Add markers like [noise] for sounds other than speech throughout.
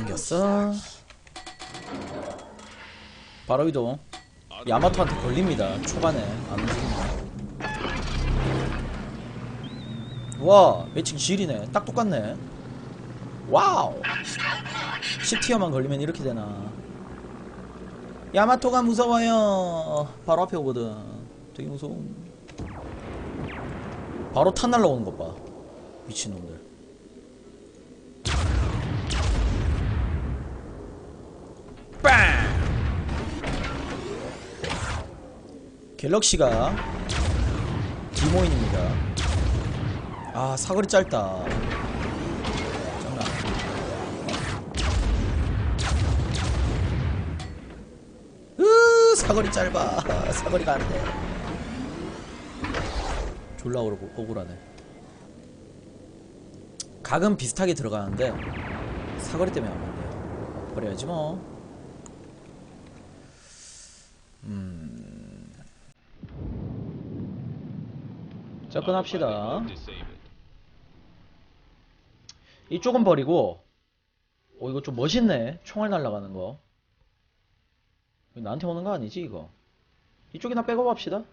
생겼어. 바로 이동. 야마토한테 걸립니다 초반에. 안 움직입니다. 와 매칭 질이네. 딱 똑같네. 와우. 10티어만 걸리면 이렇게 되나. 야마토가 무서워요. 바로 앞에 오거든. 되게 무서운 바로 탄 날라오는 것봐. 미친놈들. 갤럭시가 디모인입니다. 아 사거리 짧다. 장난 으 사거리 짧아. [laughs] 사거리가 안돼. 졸라 오르고 억울하네. 각은 비슷하게 들어가는데 사거리 때문에 안돼. 버려야지 뭐. 음... 접근합시다. 이쪽은 버리고 어 이거 좀 멋있네. 총알 날라가는 거. 나한테 오는 거 아니지 이거? 이쪽이나 백업 합시다.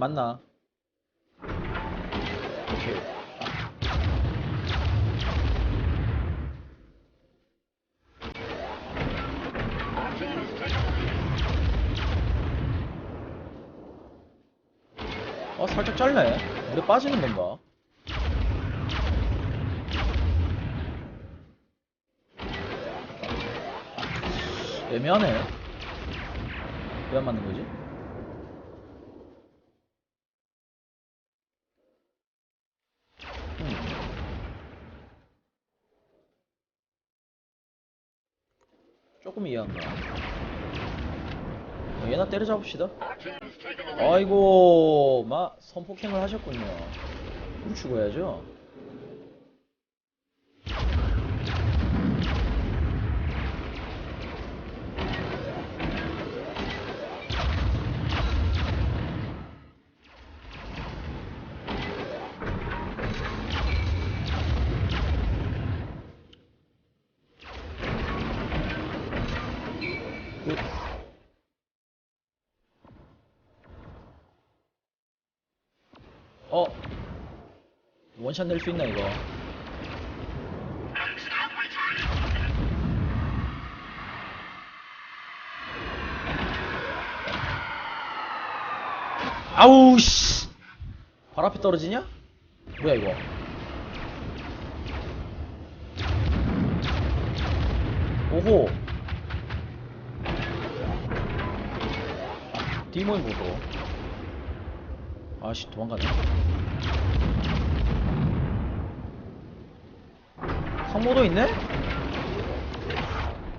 맞나? 오케이. 어 살짝 짧네 물에 빠지는 건가? 애매하네 왜 안 맞는 거지? 조금 이해한다 얘나 어, 때려잡읍시다. 아이고 마 선폭행을 하셨군요. 그럼 죽어야죠. 원샷 낼 수 있나 이거 아우 씨. 발 앞에 떨어지냐? 뭐야 이거? 오호. 디몬 보소. 아씨 도망가네. 상모도 있네?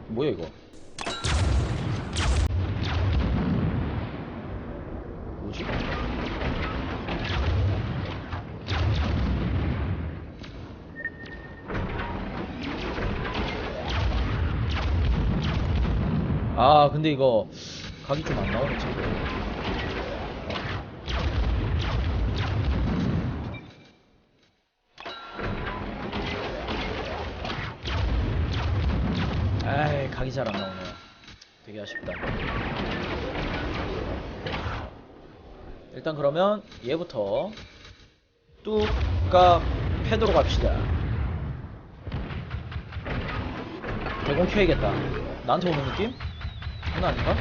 뭐야 이거 뭐지? 아 근데 이거 각이 좀 안 나오네 지금 각이 잘 안 나오네요. 되게 아쉽다. 일단 그러면 얘부터 뚝가 패드로 갑시다. 대공 켜야겠다. 나한테 오는 느낌? 그건 아닌가?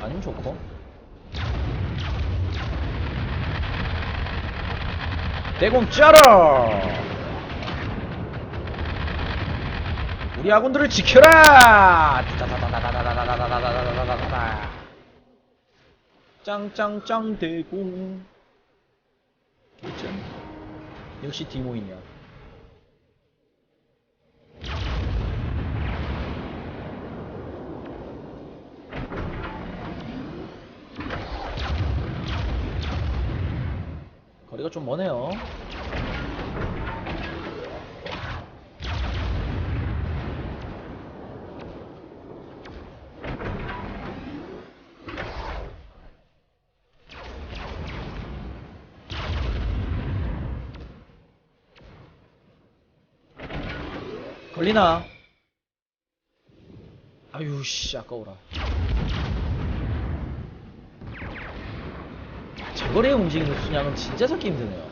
아니면 좋고. 대공 짜라! 우리 아군들을 지켜라! 짱짱짱 대공 일점 역시 디모이냐 거리가 좀 머네요 걸리나? 아유 씨 아까워라. 저거리에 움직이는 순양은 진짜 잡기 힘드네요.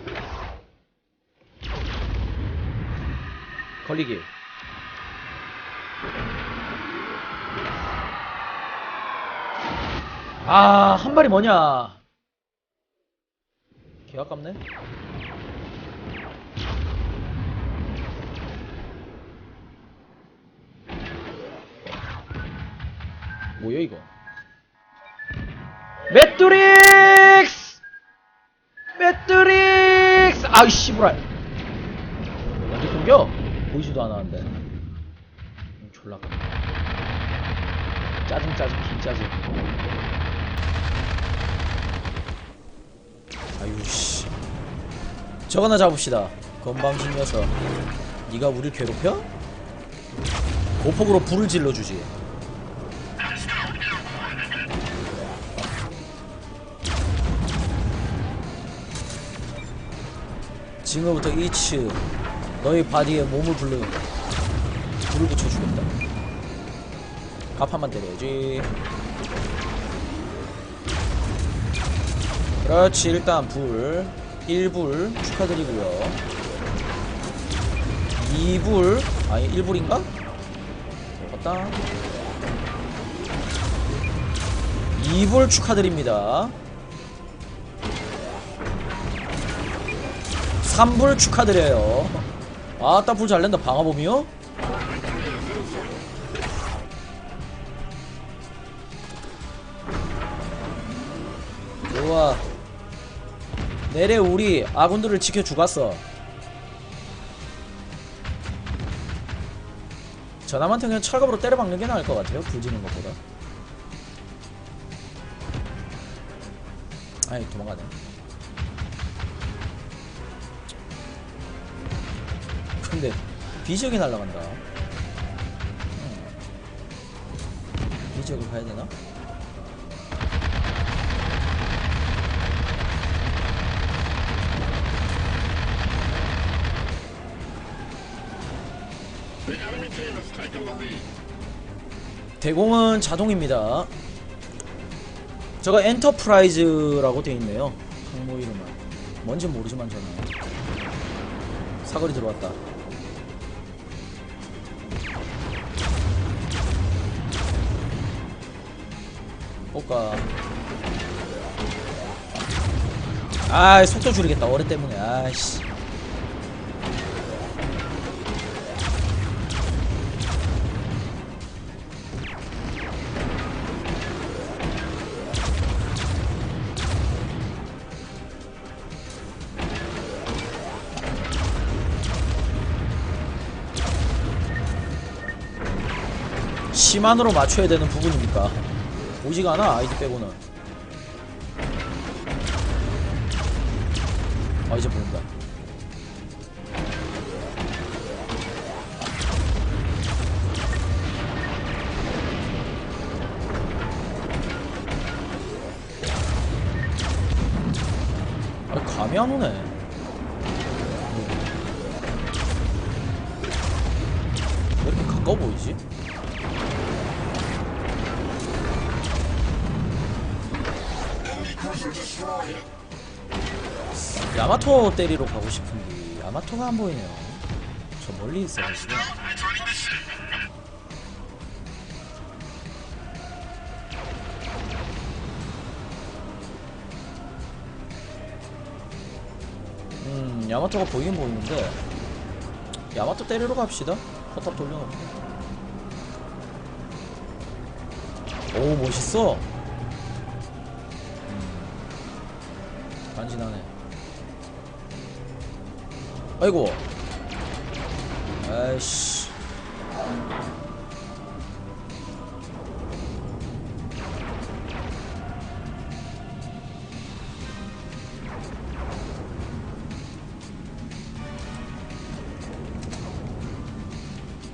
걸리기. 아, 한 발이 뭐냐? 개 아깝네. 뭐야 이거? 매트릭스! 매트릭스! 아이 씨부랄 언제 끊겨? 보이지도 않았는데 음, 졸라 까 짜증 짜증 김짜증 아유 씨 저거나 잡읍시다 건방진 녀석 네가 우릴 괴롭혀? 고폭으로 불을 질러주지 지금부터 이츠 너희 바디에 몸을 불러 불을 붙여 주겠다. 갑판만 때려야지. 그렇지 일단 불. 1불 축하드리고요. 2불 아니 1불인가? 먹었다. 2불 축하드립니다 3불 축하드려요. 아따 불 잘낸다 방화범이요? 좋아 내래 우리 아군들을 지켜 주갔어. 저남한테 그냥 철갑으로 때려박는 게 나을 것 같아요 불 지는 것보다. 아이 도망가네 근데 비적이 날아간다. 음. 비적을 가야 되나? 대공은 자동입니다. 저거 엔터프라이즈라고 돼 있네요. 항모 이름은 뭔지 모르지만 저는 사거리 들어왔다. 볼까 아 속도 줄이겠다. 어뢰 때문에. 아이씨. 시만으로 맞춰야 되는 부분이니까 오지가 않아 아이디 빼고는. 아 이제 보인다. 아 감이 안 오네 토 때리러 가고 싶은데 야마토가 안 보이네요. 저 멀리 있어가지고. 음, 야마토가 보이긴 보이는데 야마토 때리러 갑시다. 포탑 돌려놓고. 오 멋있어. 간지나네. 아이고. 아이씨.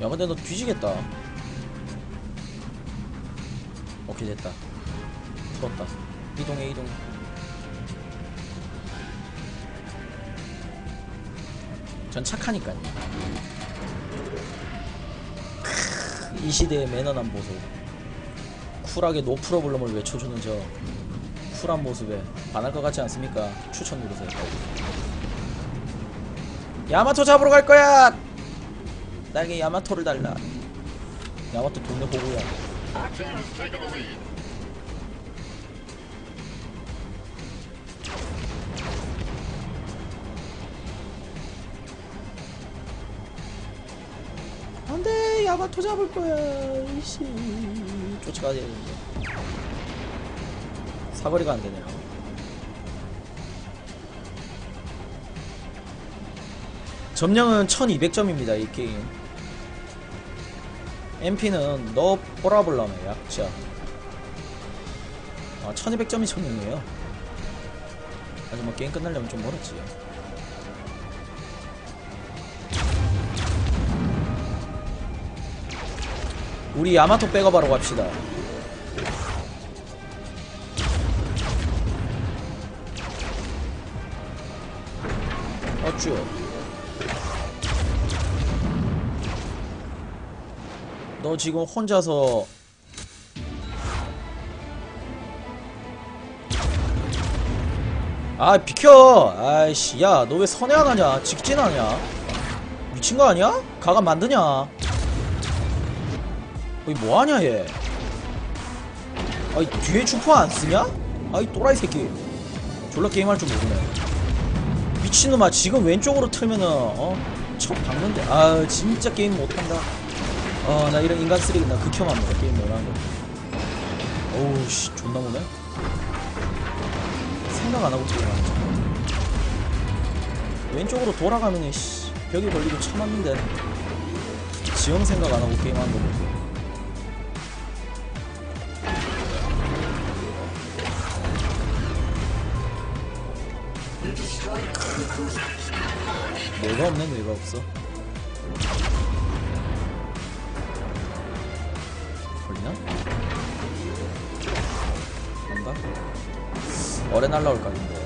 야 근데 너 뒤지겠다. 오케이 됐다. 풀었다. 이동해 이동해 전 착하니까요. 이 시대의 매너남 보소 쿨하게 노 프로블럼을 외쳐주는 저 쿨한 모습에 반할 것 같지 않습니까? 추천 누르세요. 야마토 잡으러 갈 거야! 나에게 야마토를 달라. 야마토 동네 보고야 야마토 잡을 거야 이씨. 쫓아가야 되는데. 사거리가 안 되네요. 점령은 1200점입니다 이 게임. MP는 너 보라블라메 약자. 아 1200점이 점령이에요. 아직 뭐 게임 끝나려면 좀 멀었지 우리 야마토 백업하러 갑시다. 어쭈 너 지금 혼자서 아 비켜! 아이씨 야 너 왜 선회 안 하냐? 직진 하냐 미친 거 아니야? 가가 만드냐 어이 뭐하냐 얘? 아이 뒤에 주포 안 쓰냐? 아이 또라이 새끼. 졸라 게임할 줄 모르네. 미친놈아 지금 왼쪽으로 틀면은 어? 척 박는데. 아 진짜 게임 못한다. 아 나 이런 인간 쓰레기 나 극혐 합니다 게임 못하는 거. 어우 씨 존나 보네. 생각 안 하고 게임하는 거 왼쪽으로 돌아가면 씨 벽에 걸리고 쳐맞는데. 지형 생각 안 하고 게임하는 거 보세 요 뇌가 없네 뇌가 없어 걸리나? 간다? 어레 날라올 각인데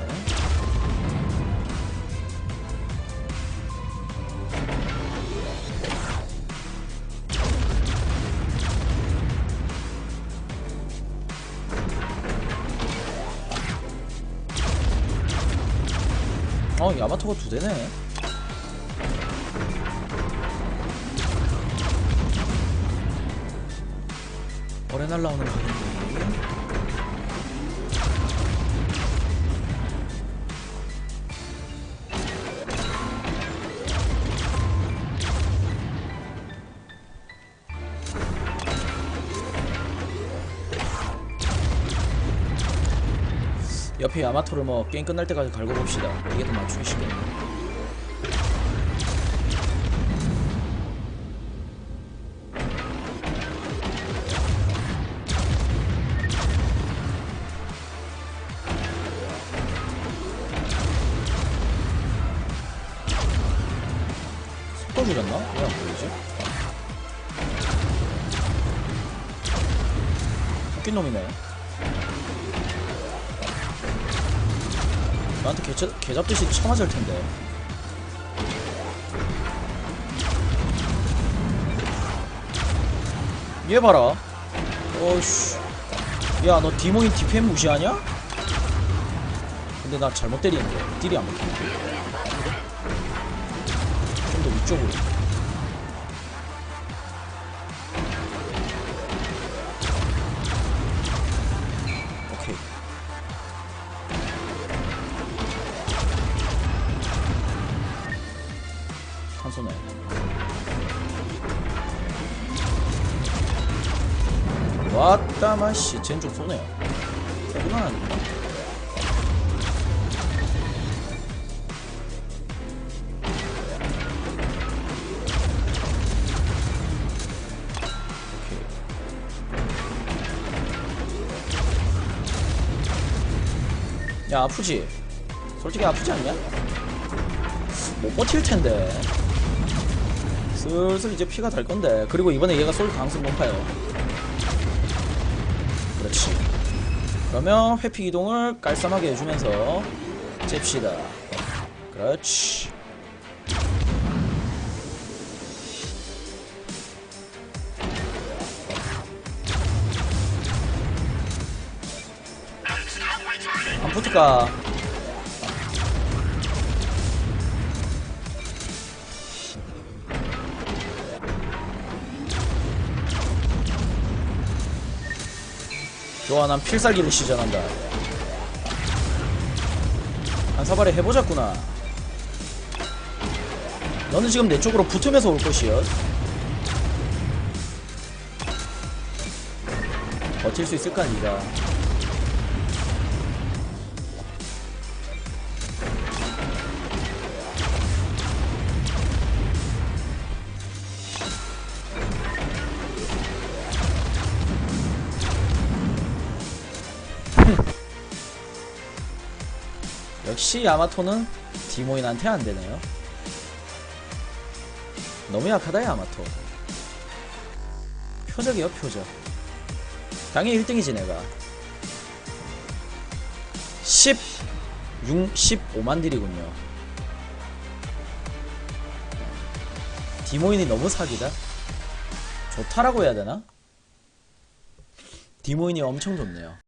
어 야마토가 두 대네. 어레 날라오는 각인 데 옆에 야마토를 뭐 게임 끝날 때까지 갈고 봅시다. 이게 더 맞추기 쉽겠네. 개, 잡- 개 잡듯이 쳐맞을 텐데. 얘 봐라. 어이씨. 야, 너 디모인 DPM 무시하냐? 근데 나 잘못 때리는데. 딜이 안 먹히네. 좀더 위쪽으로. 왔다 마씨 쟨좀 아닌가? 오케이. 야 아프지? 솔직히 아프지 않냐? 못 버틸 텐데 슬슬 이제 피가 달 건데 그리고 이번에 얘가 쏠 가능성이 높아요 그렇지. 그러면 회피 이동을 깔쌈하게 해주면서 잽시다. 그렇지. 안 붙을까 좋아 난 필살기를 시전한다. 한 사발에 해보자꾸나. 너는 지금 내 쪽으로 붙으면서 올 것이여. 버틸 수 있을까 니가 역시 야마토는 디모인한테 안되네요. 너무 약하다 야마토. 표적이요 표적. 당연히 1등이지 내가. 10 6, 15만 딜이군요. 디모인이 너무 사기다. 좋다라고 해야 되나? 디모인이 엄청 좋네요